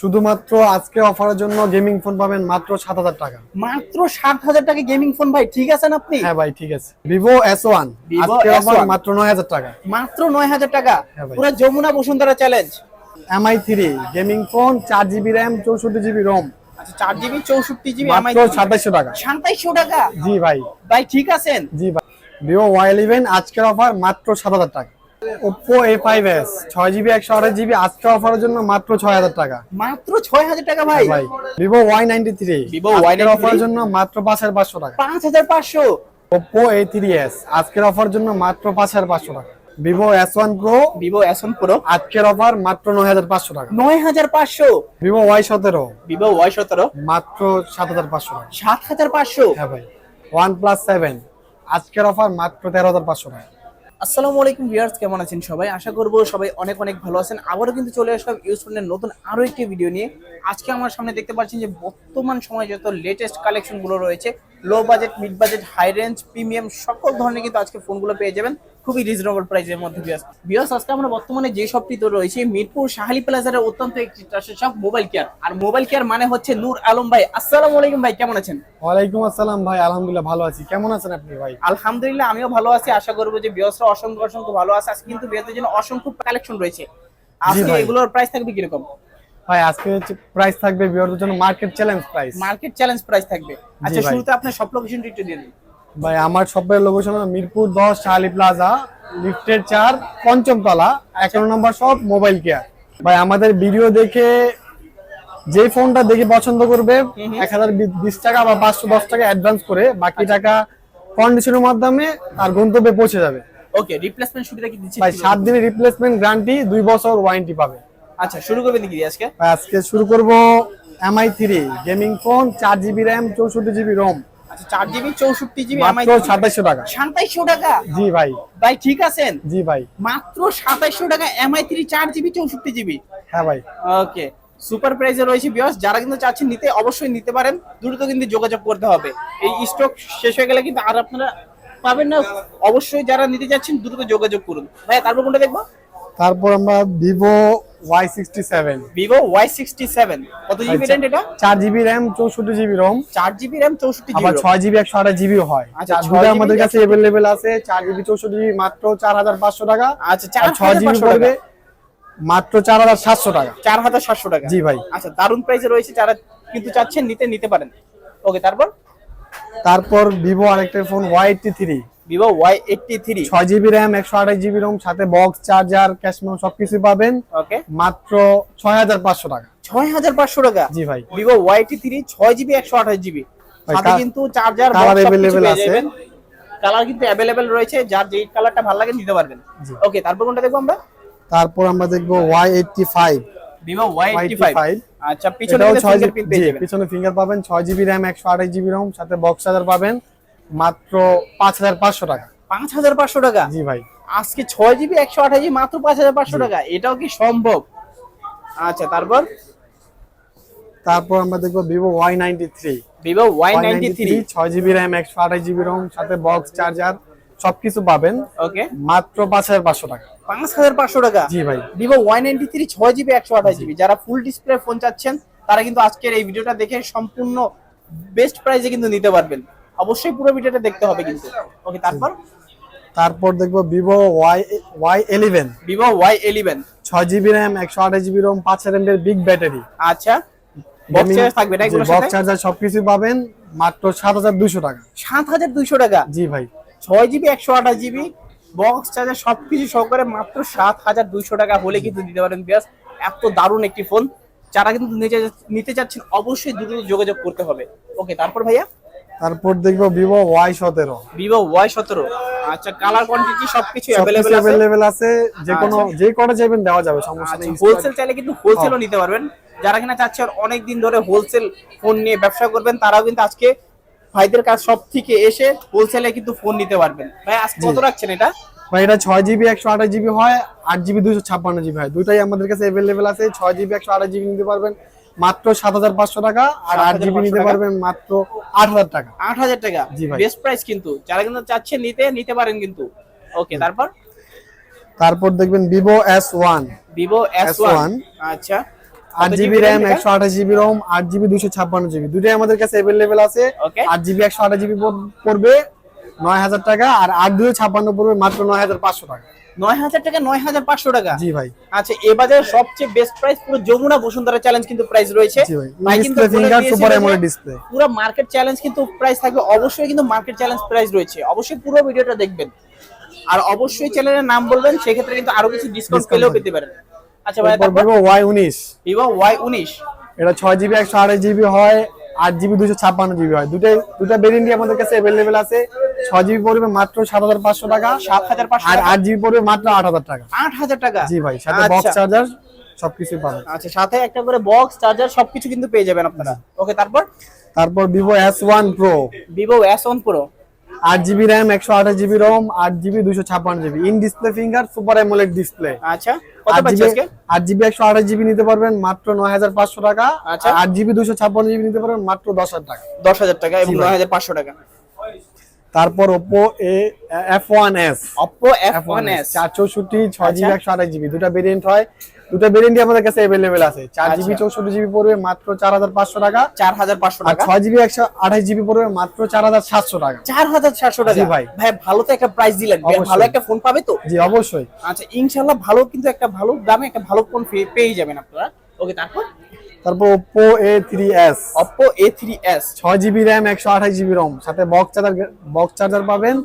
শুধুমাত্র আজকে অফারের জন্য গেমিং ফোন পাবেন মাত্র সাত হাজার টাকা। মাত্র সাত হাজার টাকা গেমিং ফোন ভাই ঠিক আছেন আপনি? হ্যাঁ ভাই ঠিক আছে। ভিভো এস ওয়ান Vivo আজকে অফার S1 মাত্র নয় হাজার টাকা। মাত্র নয় হাজার টাকা। হ্যাঁ পুরো Jamuna Bashundhara challenge MI three gaming phone চার জিবি র্যাম চৌষট্টি জিবি রোম আচ্ছা চার জিবি চৌষট্টি জিবি মাত্র সাতাইশশো টাকা। সাতাইশশো টাকা? জি ভাই। ভাই ঠিক আছেন? জি ভাই। ভিভো ওয়াই ইলেভেন আজকের অফার মাত্র সাত হাজার টাকা। ওপো এ ফাইভ এস ছয় জিবি একশো আঠাশ জিবি আজকে অফারের জন্য মাত্র ছয় হাজার টাকা। মাত্র ছয় হাজার টাকা ভাই? ভাই Vivo Y ninety three Vivo Y93 অফারের জন্য মাত্র পাঁচ হাজার পাঁচশো টাকা। পাঁচ হাজার পাঁচশো? ওপো এ থ্রি এস আজকের অফার জন্য মাত্র পাঁচ হাজার পাঁচশো টাকা। Vivo S one pro Vivo S one pro আজকের অফার মাত্র নয় হাজার পাঁচশো টাকা। নয় হাজার পাঁচশো? ভিভো ওয়াই সতেরো ভিভো ওয়াই সতেরো? মাত্র সাত হাজার পাঁচশো টাকা। সাত হাজার পাঁচশো? হ্যাঁ ভাই ওয়ান প্লাস সেভেন আজকের অফার মাত্র তেরো হাজার পাঁচশো টাকা। আসসালামু আলাইকুম ভিউয়ার্স, কেমন আছেন সবাই? আশা করব সবাই অনেক অনেক ভালো আছেন। আবারও কিন্তু চলে আসলাম ইউজফোনের নতুন আরও একটি ভিডিও নিয়ে। আজকে আমার সামনে দেখতে পাচ্ছেন যে বর্তমান সময়ে যত লেটেস্ট কালেকশনগুলো রয়েছে low budget mid budget high range premium সকল ধরনের কিন্তু আজকে ফোনগুলো পেয়ে যাবেন। খুবই রিজনেবল প্রাইসের মধ্যে ভিউয়ার্স ভিউয়ার্স আজকে আমরা বর্তমানে যে শপটি তো রয়েছে মিরপুর শাহালি প্লাজারের অত্যন্ত একটি ট্রাস্টেড শপ মোবাইল কেয়ার আর মোবাইল কেয়ার মানে হচ্ছে নূর আলম ভাই। আসসালামু আলাইকুম ভাই কেমন আছেন? ওয়ালাইকুম আসসালাম ভাই আলহামদুলিল্লাহ ভালো আছি। কেমন আছেন আপনি ভাই? আলহামদুলিল্লাহ আমিও ভালো আছি। আশা করব যে বিয়সরা অসংখ্য অসংখ্য ভালো আছে। আজকে কিন্তু বিয়সের জন্য অসংখ্য কালেকশন রয়েছে। আজকে এগুলোর প্রাইস থাকবে কীরকম? ভাই আজকে প্রাইস থাকবে বিয়ারদের জন্য market challenge price market challenge price থাকবে। আচ্ছা। শুরুতে আপনার সব লোকেশনটা একটু দিয়ে দিন। ভাই আমার শপের লোকেশন মিরপুর দশ শাহালি প্লাজা লিফটের চার পঞ্চম তলা একান্ন নম্বর শপ মোবাইল কেয়ার ভাই আমাদের ভিডিও দেখে যে ফোনটা দেখে পছন্দ করবে এক হাজার বিশ টাকা বা পাঁচশো দশ টাকা অ্যাডভান্স করে বাকি টাকা কন্ডিশনের মাধ্যমে তার গন্তব্যে পৌঁছে যাবে। ওকে রিপ্লেসমেন্ট সুবিধা কি দিচ্ছি ভাই সাত দিনের রিপ্লেসমেন্ট গ্যারান্টি দুই বছর ওয়ারেন্টি পাবে। আচ্ছা শুরু করবেন কি আজকে? আজকে শুরু করব এমআই থ্রি গেমিং ফোন চার জিবি র্যাম চৌষট্টি জিবি রোম আচ্ছা জিবি চৌষট্টি জিবি এমআই মাত্র সাতাইশশো টাকা। টাকা? জি ভাই। ভাই ঠিক আছেন? জি ভাই। মাত্র সাতাইশশো টাকা এমআই থ্রি চার জিবি চৌষট্টি জিবি হ্যাঁ ভাই। ওকে সুপার প্রাইজে রয়েছে বিয়স যারা কিন্তু চাচ্ছেন নিতে অবশ্যই নিতে পারেন। দ্রুত কিন্তু যোগাযোগ করতে হবে। এই স্টক শেষ হয়ে গেলে কিন্তু আর আপনারা পাবেন না। অবশ্যই যারা নিতে যাচ্ছেন দ্রুত যোগাযোগ করুন। ভাই তারপর কোনটা দেখব? তারপর আমরা Vivo Y sixty seven Vivo Y sixty seven কত জিবি র্যাম এটা? চার জিবি র্যাম চৌষট্টি জিবি রম চার জিবি র্যাম চৌষট্টি আবার জিবি ছয় জিবি একশো আঠাশ জিবি হয়। আচ্ছা, দুটো আমাদের কাছে এভেলেবেল আছে চার জিবি চৌষট্টি জিবি মাত্র চার হাজার পাঁচশো টাকা। আচ্ছা চার ছয় জিবি পড়বে মাত্র চার হাজার সাতশো টাকা। চার হাজার সাতশো টাকা। জি ভাই। আচ্ছা দারুণ প্রাইসে রয়েছে যারা কিন্তু চাচ্ছেন নিতে নিতে পারেন। ওকে তারপর? তারপর ভিভো আরেকটা phone Y eighty three Vivo Y eighty three ছয় জিবি র্যাম একশো আঠাশ জিবি রোম সাথে বক্স চার্জার ক্যাশ মেমো সবকিছু পাবেন। ওকে মাত্র ছয় হাজার পাঁচশো টাকা। ছয় হাজার পাঁচশো টাকা? জি ভাই। ভিভো ওয়াই এইটটি থ্রি ছয় জিবি একশো আঠাশ জিবি সাথে কিন্তু চার্জার colour available আছে। কালার কিন্তু অ্যাভেলেবেল রয়েছে যার যেই কালারটা ভালো লাগে নিতে পারবেন। ওকে তারপর কোনটা দেখব আমরা? তারপর আমরা দেখব Y eighty five Vivo Y eighty Y85 five আচ্ছা পিছনে জিবি পেয়ে যাবেন। পিছনে ফিঙ্গার পাবেন ছয় জিবি র্যাম একশো আঠাশ জিবি রোম সাথে বক্স চার্জার পাবেন। মাত্র পাঁচ হাজার পাঁচশো টাকা। পাঁচ হাজার পাঁচশো টাকা? জি ভাই। আজকে ছয় জিবি একশো আঠাশ জিবি মাত্র পাঁচ হাজার পাঁচশো টাকা। এটাও কি সম্ভব? আচ্ছা তারপর? তারপর আমরা দেখব Vivo Y ninety three Vivo Y ninety three ছয় জিবি র্যাম একশো আঠাশ জিবি রোম সাথে বক্স চার্জার সবকিছু পাবেন। ওকে। মাত্র পাঁচ হাজার পাঁচশো টাকা। পাঁচ হাজার পাঁচশো টাকা? জি ভাই। ভিভো ওয়াই নাইনটি থ্রি ছয় জিবি একশো আঠাশ জিবি। যারা ফুল ডিসপ্লে ফোন চাচ্ছেন তারা কিন্তু আজকের এই ভিডিওটা দেখে সম্পূর্ণ বেস্ট প্রাইসে কিন্তু নিতে পারবেন। অবশ্যই পুরো ভিডিওটা দেখতে হবে কিন্তু। ওকে তারপর? তারপর দেখব Vivo Y Y eleven Vivo Y eleven ছয় জিবি র্যাম একশো আঠাশ জিবি রোম পাঁচ হাজার এর বিগ ব্যাটারি আচ্ছা। বক্স চার্জ থাকবে না এগুলোর বক্স সাথে? চার্জার সবকিছু পাবেন মাত্র সাত হাজার দুশো টাকা। সাত হাজার দুইশো টাকা? জি ভাই। ছয় জিবি একশো আঠাশ জিবি বক্স চার্জার সবকিছু সহকারে মাত্র সাত হাজার দুইশো টাকা হলে কিন্তু দিতে পারেন বিয়াস এত দারুণ একটি ফোন যারা কিন্তু নিতে নিতে চাচ্ছেন অবশ্যই দ্রুত যোগাযোগ করতে হবে। ওকে তারপর ভাইয়া? তারপর দেখব ভিভো ওয়াই সতেরো। ভিভো ওয়াই সতেরো। আচ্ছা কালার কোয়ান্টিটি সবকিছু অ্যাভেলেবেল আছে? যে কোনো আচ্ছা। যে কটা চাইবেন দেওয়া যাবে সমস্যা নেই। হোলসেল চাইলে কিন্তু হোলসেলও নিতে পারবেন। যারা কিনা চাচ্ছেন অনেক দিন ধরে হোলসেল ফোন নিয়ে ব্যবসা করবেন তারাও কিন্তু আজকে ভাইদের কাছ সব থেকে এসে হোলসেলে কিন্তু ফোন নিতে পারবেন। ভাই আজকে কত রাখছেন এটা? ভাই এটা ছয় জিবি একশো আঠাশ জিবি হয় আট জিবি দুশো ছাপ্পান্ন জিবি হয়। দুটাই আমাদের কাছে অ্যাভেলেবেল আছে ছয় জিবি একশো আঠাশ জিবি নিতে পারবেন। মাত্র সাত হাজার পাঁচশো টাকা আর আট জিবি নিতে পারবেন মাত্র আট হাজার টাকা। আট হাজার টাকা। বেস্ট প্রাইস কিন্তু। যারা কিন্তু চাচ্ছেন নিতে নিতে পারেন কিন্তু। ওকে তারপর? তারপর দেখবেন Vivo S one Vivo S one আচ্ছা। আট জিবি র্যাম একশো আঠাশ জিবি রোম আট জিবি দুশো ছাপ্পান্ন জিবি দুটোই আমাদের কাছে অ্যাভেলেবেল আছে। আট জিবি একশো আঠাশ জিবি পড়বে। নয় হাজার টাকা আর আট দুশো ছাপ্পান্ন পড়বে মাত্র নয় হাজার পাঁচশো টাকা। নয় হাজার টাকা নয় হাজার পাঁচশো টাকা? জি ভাই। আচ্ছা এবারে সবচেয়ে বেস্ট প্রাইস পুরো যমুনা বসুন্ধরা চ্যালেঞ্জ কিন্তু প্রাইস রয়েছে। পুরো মার্কেট চ্যালেঞ্জ কিন্তু প্রাইস থাকবে অবশ্যই কিন্তু মার্কেট চ্যালেঞ্জ প্রাইস রয়েছে। অবশ্যই পুরো ভিডিওটা দেখবেন। আর অবশ্যই চ্যানেলের নাম বলবেন সেক্ষেত্রে কিন্তু আরও কিছু ডিসকাউন্ট পেলেও। পেতে পারেন। আচ্ছা ভাই ভিভো ওয়াই উনিশ। ভিভো ওয়াই উনিশ। এটা ছয় জিবি একশো আঠাশ জিবি হয়। আট জিবি দুশো ছাপ্পান্ন জিবি হয়। দুটাই দুটা ভেরিয়েন্টই আমাদের কাছে অ্যাভেলেবেল আছে। ছয় জিবি পড়বে মাত্র সাত হাজার পাঁচশো টাকা। সাত হাজার পাঁচশো আর আট জিবি পড়বে মাত্র আট হাজার টাকা। আট হাজার টাকা? জি ভাই সাথে বক্স। চার্জার সবকিছু পাবেন। আচ্ছা সাথে একটা করে বক্স চার্জার সবকিছু কিন্তু পেয়ে যাবেন আপনারা। ওকে তারপর? তারপর Vivo S one pro Vivo S one pro আট জিবি র্যাম একশো আঠাশ জিবি রোম আট জিবি দুশো ছাপ্পান্ন GB in display finger super AMOLED display আচ্ছা জিবি আট জিবি একশো আঠাশ জিবি নিতে পারবেন মাত্র নয় হাজার পাঁচশো টাকা। আচ্ছা। আট জিবি দুশো ছাপ্পান্ন জিবি নিতে পারবেন মাত্র দশ হাজার টাকা। দশ হাজার টাকা এবং নয় হাজার পাঁচশো টাকা। তারপর Oppo A F one S Oppo F one S চার চৌষট্টি ছয় জিবি আচ্ছা। একশো আঠাশ জিবি দুটা ভেরিয়েন্ট হয়। দুটা ভেরিয়েন্টই আমাদের কাছে অ্যাভেলেবেল আছে। চার জিবি আচ্ছা। চৌষট্টি জিবি পড়বে মাত্র চার হাজার পাঁচশো টাকা। চার হাজার পাঁচশো আর টাকা। ছয় জিবি একশো আঠাশ জিবি পড়বে মাত্র চার হাজার সাতশো টাকা। চার হাজার সাতশো টাকা। জি ভাই। ভাই ভালো তো একটা প্রাইস দিলেন। ভালো একটা ফোন পাবে তো? জি অবশ্যই। আচ্ছা ইনশাল্লাহ ভালো কিন্তু একটা ভালো দামে একটা ভালো ফোন পেয়ে যাবেন আপনারা। ওকে তারপর? তারপর এস ছয় জিবি র্যাম একশো আঠাশ জিবি রম সাথে বক্স চার্জার বক্স চার্জার পাবেন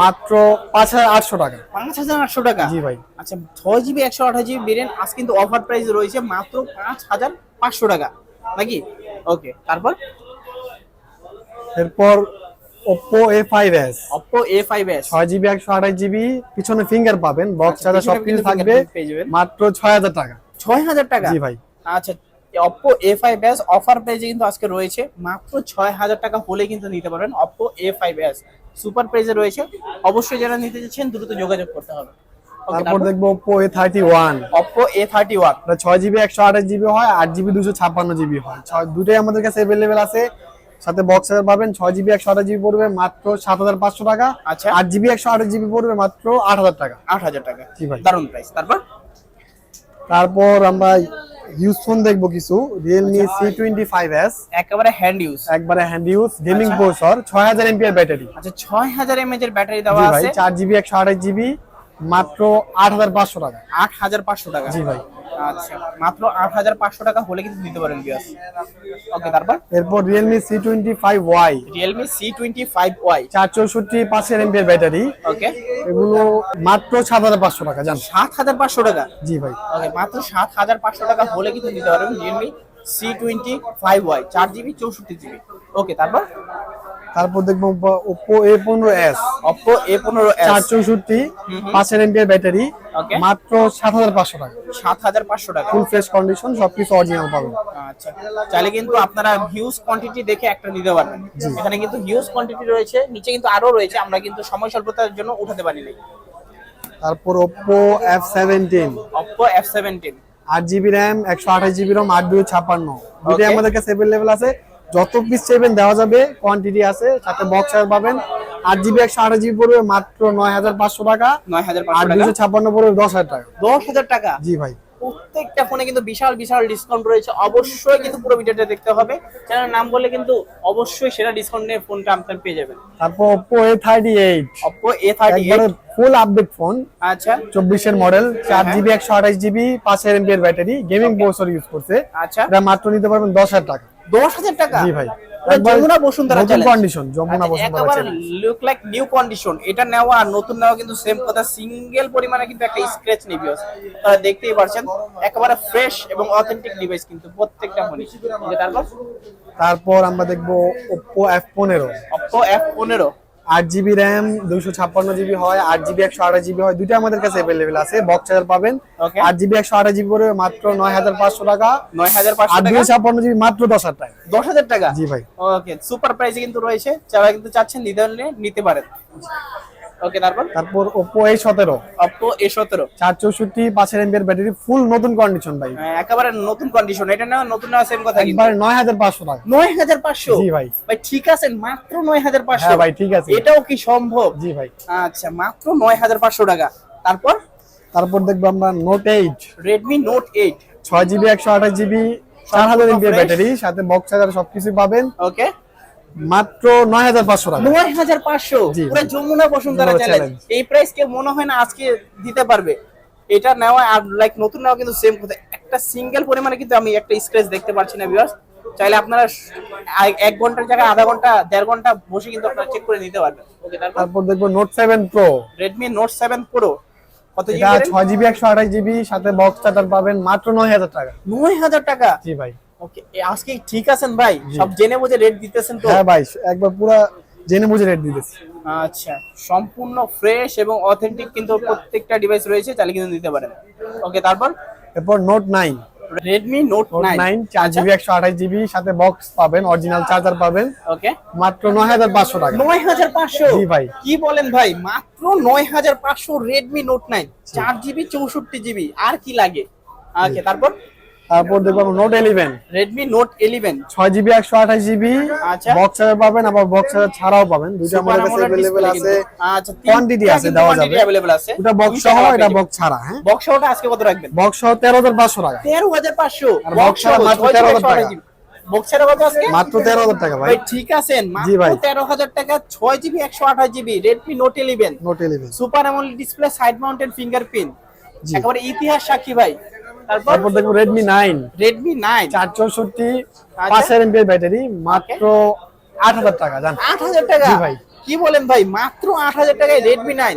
মাত্র পাঁচ হাজার আটশো টাকা। পাঁচ হাজার আটশো টাকা? জি ভাই। আচ্ছা ছয় জিবি একশো আঠাশ জিবি ভেরিয়েন্ট আজ কিন্তু অফার প্রাইস রয়েছে মাত্র পাঁচ হাজার পাঁচশো টাকা। নাকি? ওকে তারপর? এরপর এস ছয় জিবি একশো আঠাশ জিবি পিছনে ফিঙ্গার পাবেন। বক্স আচ্ছা, চার্জার সবকিছু থাকবে মাত্র ছয় হাজার টাকা। ছয় হাজার টাকা? জি ভাই। আচ্ছা Oppo A five S offer প্রাইজে কিন্তু আজকে রয়েছে মাত্র ছয় হাজার টাকা হলে কিন্তু নিতে পারবেন Oppo A five S super প্রাইসে রয়েছে। অবশ্যই যারা নিতে চাচ্ছেন দ্রুত যোগাযোগ করতে হবে। তারপর দেখব থার্টি ওয়ান ছয় জিবি একশো আঠাশ জিবি হয় আট জিবি দুশো ছাপ্পান্ন জিবি হয়। ছয় দুটোই আমাদের কাছে অ্যাভেলেবেল আছে। সাথে বক্স চার্জার পাবেন ছয় জিবি একশো আঠাশ জিবি পড়বে মাত্র সাত হাজার পাঁচশো টাকা। আচ্ছা। আট জিবি একশো আঠাশ জিবি পড়বে মাত্র আট হাজার টাকা। আট হাজার টাকা। জি ভাই। প্রাইস তারপর? তারপর আমরা ইউজ ফোন দেখব কিছু Realme. C twenty five S একেবারে হ্যান্ড ইউজ একবারে hand use gaming processor processor ছয় হাজার এমপিআর ব্যাটারি আচ্ছা ছয় হাজার এমএচ এর ব্যাটারি দেওয়া আছে। চার জিবি একশো আঠাশ জিবি মাত্র আট হাজার পাঁচশো টাকা। আট হাজার পাঁচশো টাকা? জি ভাই। আচ্ছা মাত্র আট হাজার পাঁচশো টাকা হলে কিন্তু দিতে পারেন বিয়াস ওকে তারপর? এরপর Realme C twenty five Y Realme C twenty five Y চার চৌষট্টি পাঁচের এমপিআর ব্যাটারি। ওকে এগুলো মাত্র সাত হাজার পাঁচশো টাকা জান। সাত হাজার পাঁচশো টাকা? জি ভাই। ওকে মাত্র সাত হাজার পাঁচশো টাকা হলে কিন্তু দিতে পারবেন Realme C twenty five Y চার জিবি চৌষট্টি জিবি। ওকে তারপর? তারপর দেখব ওপো এ পনেরো এস অপো এ পনেরো চার চৌষট্টি। পাঁচের এমপিআর ব্যাটারি মাত্র সাত হাজার পাঁচশো টাকা। সাত হাজার পাঁচশো টাকা। ফুল ফ্রেশ কন্ডিশন সবকিছু অরিজিনাল পাবেন। আচ্ছা। চাইলে কিন্তু আপনারা হিউজ কোয়ান্টিটি দেখে একটা নিতে পারবেন। এখানে কিন্তু হিউজ কোয়ান্টিটি রয়েছে নিচে কিন্তু আরও রয়েছে আমরা কিন্তু সময় স্বল্পতার জন্য উঠাতে পারি নাই তারপর Oppo F seventeen Oppo F seventeen আট জিবি র্যাম একশো আঠাশ জিবি রম আট দুই ছাপ্পান্ন। দুটোই আমাদের কাছে অ্যাভেলেবেল আছে। যত পিস চাইবেন দেওয়া যাবে কোয়ান্টিটি আছে সাথে বক্স পাবেন। আট জিবি একশো আঠাশ জিবি পড়বে মাত্র নয় হাজার পাঁচশো টাকা। নয় হাজার টাকা। দুশো ছাপ্পান্ন পড়বে দশ হাজার টাকা। দশ হাজার টাকা? জি ভাই। প্রত্যেকটা ফোনে কিন্তু বিশাল বিশাল ডিসকাউন্ট রয়েছে। অবশ্যই কিন্তু পুরো ভিডিওটা দেখতে হবে। চ্যানেল নাম বললে কিন্তু অবশ্যই সেরা ডিসকাউন্ট নিয়ে ফোনটা আপনার পেয়ে যাবেন। তারপর থার্টি এইট অপো একবারে ফুল আপডেট ফোন আচ্ছা। চব্বিশের মডেল চার হ্যাঁ। জিবি একশো আঠাশ জিবি পাঁচের এমপিএর ব্যাটারি। গেমিং প্রসেসর ইউজ করছে। আচ্ছা। এটা মাত্র নিতে পারবেন দশ হাজার টাকা। দশ হাজার টাকা? জি ভাই। যমুনা বসুন্ধরা নতুন কন্ডিশন যমুনা আচ্ছা, বসুন্ধরা একেবারে লুক লাইক নিউ কন্ডিশন এটা নেওয়া আর নতুন নেওয়া কিন্তু সেম কথা। সিঙ্গেল পরিমাণে কিন্তু একটা স্ক্র্যাচ নেই বিয়স তারা দেখতেই পারছেন একেবারে ফ্রেশ এবং অথেন্টিক ডিভাইস কিন্তু প্রত্যেকটা ফোনই তারপর? তারপর আমরা দেখব পনেরো। অপো এফ পনেরো। আট জিবি র্যাম দুইশো ছাপ্পান্ন জিবি হয় আট জিবি একশো আঠাশ জিবি হয় দুইটা আমাদের কাছে অ্যাভেলেবেল আছে বক্স চার্জার পাবেন। আট জিবি একশো আঠাশ জিবি পড়বে মাত্র নয় হাজার পাঁচশো টাকা। নয় হাজার পাঁচশো দুইশো ছাপ্পান্ন জিবি মাত্র দশ হাজার টাকা। দশ হাজার টাকা? জি ভাই। ওকে সুপার প্রাইসে কিন্তু রয়েছে। যারা কিন্তু চাচ্ছেন নিতে নিতে পারেন। ওকে তারপর? তারপর ওপো এ সতেরো। অপো এ সতেরো। চার চৌষট্টি পাঁচের এমপিআর ব্যাটারি ফুল নতুন কন্ডিশন ভাই। একেবারে নতুন কন্ডিশন এটা নেওয়া নতুন নেওয়া সেম কথা কিন্তু। একবার নয় হাজার পাঁচশো টাকা। নয় হাজার পাঁচশো? জি ভাই। ভাই ঠিক আছে মাত্র নয় হাজার পাঁচশো। হ্যাঁ ভাই ঠিক আছে। এটাও কি সম্ভব? জি ভাই। আচ্ছা মাত্র নয় হাজার পাঁচশো টাকা। তারপর? তারপর দেখব আমরা note eight Redmi note eight ছয় জিবি একশো আঠাশ জিবি চার হাজার এমপিএর ব্যাটারি সাথে বক্স চার্জার সবকিছু পাবেন। ওকে মাত্র নয় হাজার পাঁচশো টাকা। নয় হাজার পাঁচশো? পুরো যমুনা বসুন্ধরা চ্যালেঞ্জ এই প্রাইস কে মনে হয় না আজকে দিতে পারবে। এটা নেওয়া আর লাইক নতুন নেওয়া কিন্তু সেম কথা। একটা সিঙ্গেল পরিমাণে কিন্তু আমি একটা স্ক্র্যাচ দেখতে পাচ্ছি না ভিউয়ার্স চাইলে আপনারা এক ঘণ্টার জায়গায় আধা ঘণ্টা দেড় ঘণ্টা বসে কিন্তু আপনারা চেক করে নিতে পারবেন। ওকে তারপর? দেখব note seven pro Redmi note seven pro কত এটা জিবি ছয় জিবি একশো আঠাশ জিবি সাথে বক্স চার্জার পাবেন মাত্র নয় হাজার টাকা। নয় হাজার টাকা? জি ভাই। ওকে আজকে ঠিক আছেন ভাই? সব জেনে বুঝে রেট দিতেছেন তো? হ্যাঁ ভাই একবার পুরা জেনে বুঝে রেট দিতেছি। আচ্ছা সম্পূর্ণ ফ্রেশ এবং অথেন্টিক কিন্তু প্রত্যেকটা ডিভাইস রয়েছে চাইলে কিন্তু নিতে পারেন। ওকে তারপর? এরপর note nine Redmi note note nine nine চার জিবি একশো আঠাশ জিবি সাথে বক্স পাবেন অরিজিনাল চার্জার পাবেন। ওকে মাত্র নয় হাজার পাঁচশো টাকা। নয় হাজার পাঁচশো? জি ভাই। কি বলেন ভাই? মাত্র নয় হাজার পাঁচশো রেডমি নোট নাইন চার জিবি চৌষট্টি জিবি আর কি লাগে? ওকে তারপর? তারপর দেখব note eleven Redmi note eleven ছয় জিবি একশো আঠাশ জিবি আচ্ছা। বক্স চার্জার পাবেন আবার বক্স চার্জার ছাড়াও পাবেন। দুইটা আমাদের কাছে অ্যাভেলেবেল আছে। আচ্ছা কোয়ান্টিটি আছে দেওয়া যাবে। অ্যাভেলেবল আছে। এটা বক্স সহ এটা বক্স ছাড়া হ্যাঁ? বক্স সহটা আজকে কত রাখবেন? বক্স সহ তেরো হাজার পাঁচশো টাকা। তেরো হাজার পাঁচশো। আর মাত্র 13,000 টাকা। বক্স কত আজকে? মাত্র তেরো হাজার টাকা ভাই। ভাই ঠিক আছেন মাত্র তেরো হাজার টাকা ছয় জিবি একশো আঠাশ GB Redmi note eleven note eleven super AMOLED display side mounted fingerprint. একেবারে ইতিহাস সাক্ষী ভাই। তারপর দেখব রেডমি নাইন রেডমি নাইন চার চৌষট্টি আচ্ছা। পাঁচ হাজার ব্যাটারি মাত্র আট হাজার টাকা জান? আট হাজার টাকা? ভাই। কি বলেন ভাই মাত্র আট হাজার টাকায় রেডমি নাইন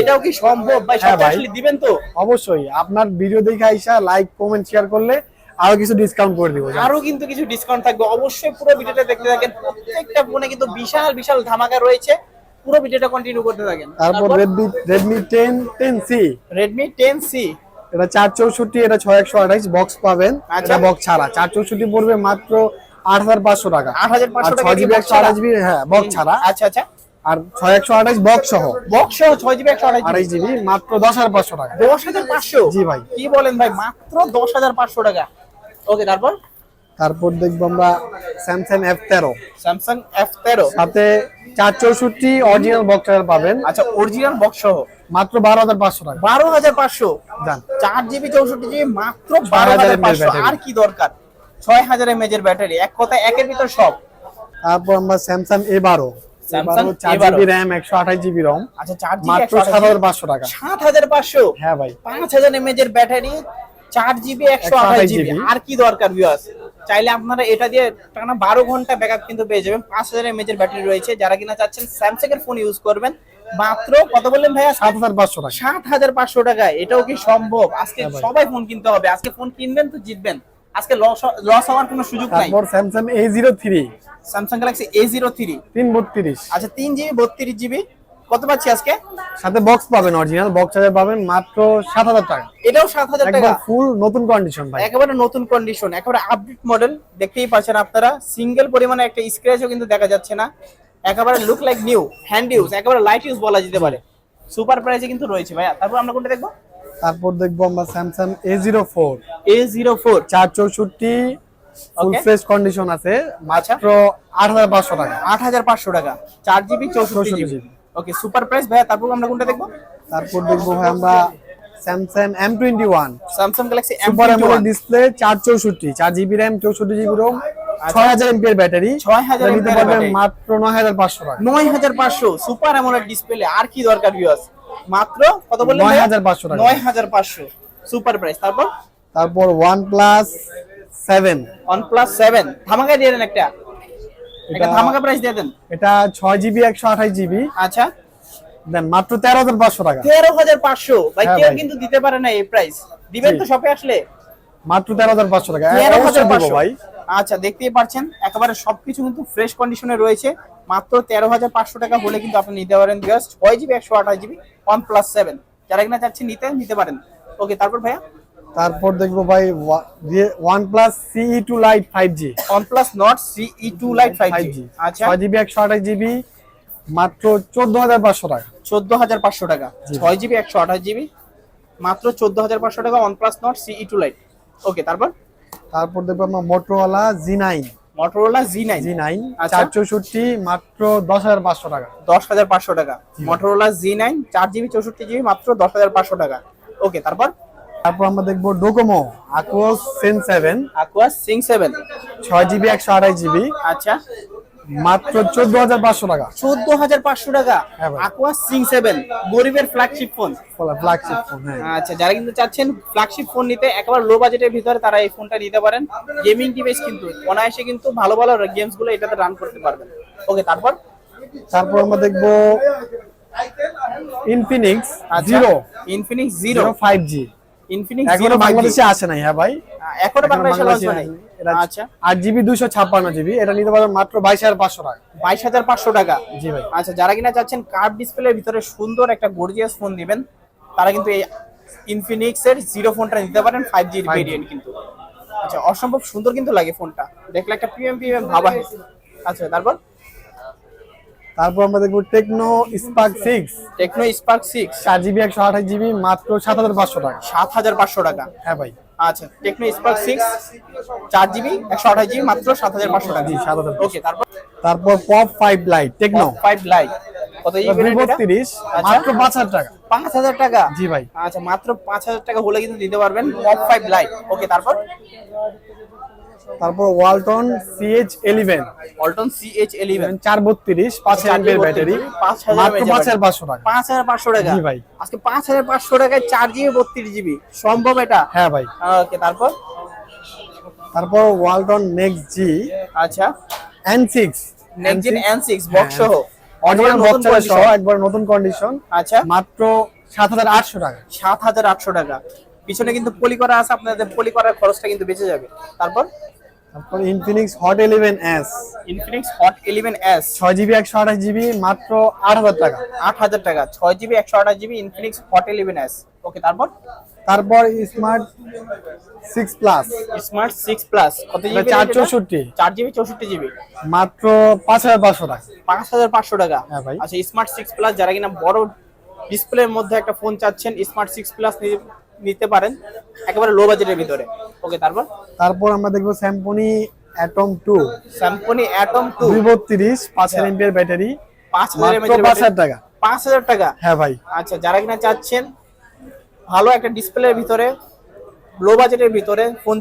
এটাও কি সম্ভব? ভাই হ্যাঁ আসলে দিবেন তো? অবশ্যই। আপনার ভিডিও দেখে আইসা লাইক কমেন্ট শেয়ার করলে আরও কিছু ডিসকাউন্ট করে দিব আরও কিন্তু কিছু ডিসকাউন্ট থাকবে। অবশ্যই পুরো ভিডিওটা দেখতে থাকেন। প্রত্যেকটা ফোনে কিন্তু বিশাল বিশাল ধামাকা রয়েছে। পুরো ভিডিওটা কন্টিনিউ করতে থাকেন। তারপর Redmi Redmi ten ten C Redmi ten C এটা চার চৌষট্টি এটা ছয় একশো আঠাইশ বক্স পাবেন। আচ্ছা। এটা বক্স ছাড়া। চার চৌষট্টি পড়বে মাত্র আট হাজার পাঁচশো টাকা। আট হাজার পাঁচশো টাকা ছয় জিবি একশো আঠাশ জিবি হ্যাঁ বক্স ছাড়া। আচ্ছা আচ্ছা। আর ছয় একশো আঠাইশ বক্স সহ। বক্স সহ ছয় জিবি একশো আঠাশ জিবি মাত্র দশ হাজার পাঁচশো টাকা। দশ হাজার পাঁচশো? জি ভাই। কি বলেন ভাই মাত্র দশ হাজার পাঁচশো টাকা। ওকে তারপর? তারপর দেখব আমরা স্যামসাং এফ তেরো। স্যামসাং এফ তেরো। সাথে চার চৌষট্টি অরিজিনাল বক্স পাবেন। আচ্ছা অরিজিনাল বক্স সহ। মাত্র বারো হাজার পাঁচশো টাকা। বারো হাজার পাঁচশো? চার জিবি চৌষট্টি জিবি মাত্র বারো হাজার পাঁচশো। আর কি দরকার? ছয় হাজার এমএজ এর ব্যাটারি। এক কথা একের ভিতর সব। তারপর আমরা স্যামসাং এ বারো। Samsung চার A12 জিবি র্যাম একশো আঠাশ জিবি রম আচ্ছা চার মাত্র পাঁচশো টাকা। সাত হাজার পাঁচশো? হ্যাঁ ভাই। পাঁচ হাজার এমএজ ব্যাটারি চার জিবি একশো আঠাশ জিবি। আর কি দরকার ভিউয়ার্স চাইলে আপনারা এটা দিয়ে টানা বারো ঘণ্টা ব্যাকআপ কিন্তু পেয়ে যাবেন। পাঁচ হাজার এর ব্যাটারি রয়েছে। যারা কিনা চাচ্ছেন স্যামসাং এর ফোন ইউজ করবেন মাত্র কত বললেন ভাইয়া? সাত হাজার পাঁচশো টাকা। সাত হাজার পাঁচশো টাকায়। এটাও কি সম্ভব? আজকে হ্যাঁ সবাই ফোন কিনতে হবে। আজকে ফোন কিনবেন তো জিতবেন। আজকে লস লস হওয়ার কোনো সুযোগ নাই। তারপর Samsung A zero three Samsung Galaxy A zero three তিন বত্রিশ। আচ্ছা তিন জিবি বত্রিশ জিবি। কত পাচ্ছি আজকে? সাথে বক্স পাবেন অরিজিনাল বক্স চার্জার পাবেন মাত্র সাত হাজার টাকা। এটাও সাত হাজার টাকা। একবার ফুল নতুন কন্ডিশন ভাই। একেবারে নতুন কন্ডিশন একেবারে আপডেট মডেল দেখতেই পাচ্ছেন আপনারা। সিঙ্গেল পরিমাণে একটা স্ক্র্যাচও কিন্তু দেখা যাচ্ছে না। একেবারে look like new hand use একেবারে লাইট ইউজ বলা যেতে পারে। সুপার প্রাইসে কিন্তু রয়েছে ভাইয়া। তারপর আমরা কোনটা দেখব? তারপর দেখব আমরা Samsung A zero four A zero four চার চৌষট্টি ফুল. ফ্রেশ কন্ডিশন আছে আচ্ছা। মাত্র আট হাজার পাঁচশো টাকা। আট হাজার পাঁচশো টাকা। চার জিবি চৌষট্টি 64 জিবি ওকে সুপার প্রাইস ভাইয়া। তারপর আমরা কোনটা দেখব? তারপর দেখব ভাই আমরা Samsung M twenty one Samsung Galaxy M super AMOLED display চার চৌষট্টি। চার জিবি র্যাম চৌষট্টি জিবি রোম ছয় হাজার ব্যাটারি। 6000 নিতে mAh মাত্র নয় হাজার পাঁচশো নয় হাজার পাঁচশো সুপার অ্যামোলেড ডিসপ্লে আর কি দরকার ভিউয়ার্স মাত্র কত বললেন 9500 টাকা। নয় হাজার পাঁচশো সুপার প্রাইস তারপর? তারপর ওয়ান প্লাস সেভেন OnePlus 7 ধামাকা দিয়ে দেন একটা। এটা- ধামাকা প্রাইস দিয়ে দেন। এটা ছয় জিবি একশো আঠাশ জিবি আচ্ছা। দেন মাত্র তেরো হাজার পাঁচশো টাকা। তেরো হাজার পাঁচশো। ভাই হ্যাঁ কেউ কিন্তু দিতে পারে না এই প্রাইস দিবেন তো শপে আসলে? মাত্র তেরো হাজার পাঁচশো টাকা। তেরো হাজার পাঁচশো। ভাই। আচ্ছা দেখতেই পাচ্ছেন একেবারে সবকিছু কিন্তু ফ্রেশ কন্ডিশনে রয়েছে। মাত্র তেরো হাজার পাঁচশো টাকা হলে কিন্তু আপনি নিতে পারেন জাস্ট ছয় জিবি একশো আঠাশ জিবি ওয়ান প্লাস সেভেন যারা কিনা চাচ্ছেন নিতে নিতে পারেন। ওকে তারপর ভাইয়া? তারপর দেখব ভাই OnePlus CE two Lite five G OnePlus Nord CE2 Lite 5G five G আচ্ছা। ছয় জিবি একশো আঠাশ জিবি মাত্র চোদ্দ হাজার পাঁচশো টাকা। চোদ্দ হাজার পাঁচশো টাকা। ছয় জিবি একশো আঠাশ জিবি মাত্র চোদ্দ হাজার পাঁচশো টাকা OnePlus Nord CE2 Lite ওকে তারপর? তারপর দেখব আমরা Motorola G nine Motorola G nine G nine. চার চৌষট্টি মাত্র দশ হাজার পাঁচশো টাকা। দশ হাজার পাঁচশো টাকা। মোটরোলা জি নাইন চার জিবি চৌষট্টি জিবি মাত্র দশ হাজার পাঁচশো টাকা। ওকে তারপর? তারপর আমরা দেখব Docomo Aquos Sense seven Aquos Sense seven ছয় জিবি একশো আড়াই জিবি। আচ্ছা। মাত্র চোদ্দ হাজার পাঁচশো টাকা। চোদ্দ হাজার পাঁচশো টাকা। আকুয়া সিং সেভেন গরিবের ফ্ল্যাগশিপ ফোন ফ্ল্যাগশিপ ফোন আচ্ছা যারা কিন্তু চাচ্ছেন ফ্ল্যাগশিপ ফোন নিতে একেবারে লো বাজেটের ভিতরে তারা এই ফোনটা নিতে পারেন। গেমিং ডিভাইস কিন্তু অনায়াসে কিন্তু ভালো ভালো গেমসগুলো এটাতে রান করতে পারবেন। ওকে তারপর? তারপর আমরা দেখব Infinix zero Infinix zero five G Infinix এখনও বাংলাদেশে আসে নাই হ্যাঁ ভাই। এখনও বাংলাদেশে লঞ্চ আচ্ছা। আট জিবি দুশো ছাপ্পান্ন জিবি এটা নিতে পারবেন মাত্র বাইশ হাজার পাঁচশো টাকা। বাইশ হাজার পাঁচশো টাকা। জি ভাই। আচ্ছা যারা কিনা চাচ্ছেন কার্ভ ডিসপ্লের ভিতরে সুন্দর একটা গর্জিয়াস ফোন দিবেন তারা কিন্তু এই ইনফিনিক্স এর জিরো ফোনটা নিতে পারেন ফাইভ জি ভেরিয়েন্ট কিন্তু। আচ্ছা অসম্ভব সুন্দর কিন্তু লাগে ফোনটা দেখলে একটা প্রিমিয়াম প্রিমিয়াম ভাবা আচ্ছা তারপর? তারপর আমরা দেখব Tecno Spark six Tecno Spark six চার জিবি একশো আঠাশ জিবি মাত্র সাত হাজার পাঁচশো টাকা। সাত হাজার পাঁচশো টাকা। হ্যাঁ ভাই। আচ্ছা টেকনো স্পার্ক সিক্স চার জিবি একশো আঠাশ জিবি মাত্র সাত হাজার পাঁচশো টাকা। জি, 7,500 ওকে তারপর? তারপর Pop five Lite Tecno five Lite কত বত্রিশ আচ্ছা। মাত্র পাঁচ হাজার টাকা। পাঁচ হাজার টাকা? জি ভাই। আচ্ছা মাত্র পাঁচ হাজার টাকা হলে কিন্তু দিতে পারবেন পপ ফাইভ লাইট ওকে তারপর? তারপর Walton CH eleven Walton CH eleven চার বত্রিশ পাঁচ হাজার ব্যাটারি। পাঁচ হাজার পাঁচ হাজার পাঁচশো টাকা। পাঁচ হাজার পাঁচশো টাকা। জি ভাই। আজকে পাঁচ হাজার পাঁচশো টাকায় চার জিবি বত্রিশ জিবি। সম্ভব এটা? হ্যাঁ ভাই। ওকে তারপর? তারপর ওয়ালটন নেক্সট জি আচ্ছা। N six Next N six box সহ? অরিজিনাল বক্স সহ একবার নতুন কন্ডিশন আচ্ছা। মাত্র সাত হাজার আটশো টাকা। সাত হাজার আটশো টাকা। পিছনে কিন্তু পলি করা আছে আপনাদের পলি করার খরচটা কিন্তু বেঁচে যাবে। তারপর? তারপর Infinix Hot eleven S Infinix Hot eleven S ছয় জিবি একশো আঠাশ জিবি মাত্র আট হাজার টাকা। আট হাজার টাকা। ছয় জিবি একশো আঠাশ GB Infinix Hot eleven S okay তারপর? তারপর Smart six plus Smart six plus কত জিবি চার চৌষট্টি চার জিবি চৌষট্টি জিবি। মাত্র পাঁচ হাজার পাঁচশো টাকা। পাঁচ হাজার পাঁচশো টাকা। হ্যাঁ ভাই। আচ্ছা স্মার্ট সিক্স প্লাস যারা কিনা বড় ডিসপ্লের মধ্যে একটা ফোন চাচ্ছেন স্মার্ট সিক্স প্লাস নিতে পারেন একেবারে লো বাজেটের ভিতরে। ওকে তারপর? তারপর আমরা দেখব Symphony Atom two Symphony Atom two দুই বত্রিশ পাঁচ হাজার এমপির ব্যাটারি। পাঁচ হাজার মাত্র পাঁচ হাজার টাকা। পাঁচ হাজার টাকা? হ্যাঁ ভাই। আচ্ছা যারা কিনা চাচ্ছেন ভালো একটা ডিসপ্লের ভিতরে লো বাজেটের ভিতরে ফোন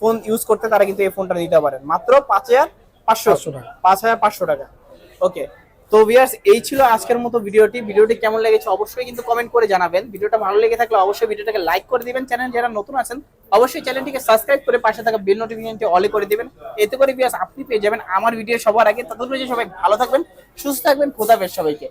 ফোন ইউজ করতে তারা কিন্তু এই ফোনটা নিতে পারেন। মাত্র পাঁচ হাজার পাঁচশো। 500 টাকা। পাঁচ হাজার পাঁচশো টাকা। ওকে তো ভিয়ার্স এই ছিল আজকের মতো ভিডিওটি। ভিডিওটি কেমন লেগেছে অবশ্যই কিন্তু কমেন্ট করে জানাবেন। ভিডিওটা ভালো লেগে থাকলে অবশ্যই ভিডিওটাকে লাইক করে দিবেন। চ্যানেল যারা নতুন আছেন, অবশ্যই চ্যানেলটিকে সাবস্ক্রাইব করে পাশে থাকা বেল নোটিফিকেশনটি অলে করে দিবেন। এতে করে ভিয়ার্স আপনি পেয়ে যাবেন আমার ভিডিও সবার আগে। ততক্ষণ সবাই ভালো থাকবেন, সুস্থ থাকবেন, খোদা সবাইকে।